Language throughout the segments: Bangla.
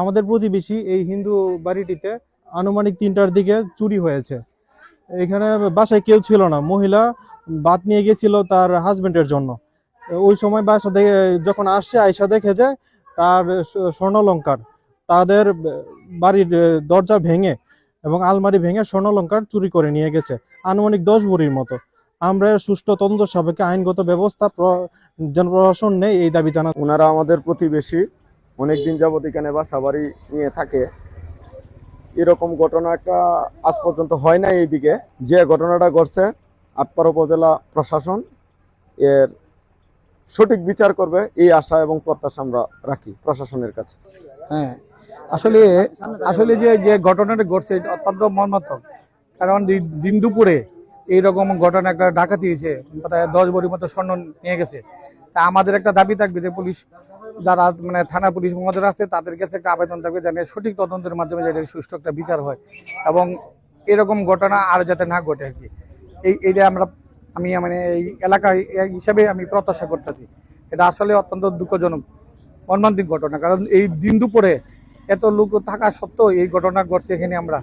আমাদের প্রতিবেশী এই হিন্দু বাড়িটিতে আনুমানিক তিনটার দিকে চুরি হয়েছে। এখানে বাসায় কেউ ছিল না। মহিলা বাত নিয়ে গেছিল তার হাজবেন্ডের জন্য। ওই সময় বাসা দেখে যখন আসছে আয়সা দেখে যে তার স্বর্ণলঙ্কার, তাদের বাড়ির দরজা ভেঙে এবং আলমারি ভেঙে স্বর্ণলঙ্কার চুরি করে নিয়ে গেছে। আনুমানিক দশ ভরির মতো। আমরা সুষ্ঠু তদন্ত সাপেক্ষে আইনগত ব্যবস্থা প্র- জনপ্রশাসন নেই এই দাবি জানা ওনারা আমাদের প্রতিবেশী অনেক দিন যাবত এখানে বাসা বাড়ি নিয়ে থাকে। এরকম ঘটনা একটা আজ পর্যন্ত হয় না এইদিকে। যে ঘটনাটা ঘটছে আটপাড়া উপজেলা প্রশাসন এর সঠিক বিচার করবে এই আশা এবং প্রত্যাশা আমরা রাখি প্রশাসনের কাছে। হ্যাঁ আসলে আসলে যে যে ঘটনাটা ঘটছে এটা অত্যন্ত মর্মাত্মক কারণ দিন দুপুরে এইরকম ঘটনা একটা ডাকাতি হয়েছে দশ বড়ির মতো স্বর্ণ নিয়ে গেছে। তা আমাদের একটা দাবি থাকবে যে পুলিশ, যারা মানে থানা পুলিশ মহাদের আছে, তাদের কাছে একটা আবেদন থাকবে যেন সঠিক তদন্তের মাধ্যমে যাতে সুষ্ঠু একটা বিচার হয়। এবং এরকম ঘটনা আর যাতে না ঘটে আর কি। এই এটা আমরা, আমি মানে এই এলাকায় এই হিসাবে আমি প্রত্যাশা করতেছি। এটা আসলে অত্যন্ত দুঃখজনক, মর্মান্তিক ঘটনা। কারণ এই দিন দুপুরে এত লোক থাকা সত্ত্বেও এই ঘটনা ঘটছে এখানে আমরা।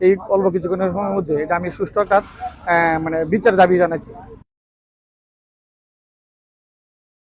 এই অল্প কিছুক্ষণের সময়ের মধ্যে। এটা আমি সুষ্ঠু আহ, মানে বিচার দাবি জানাচ্ছি।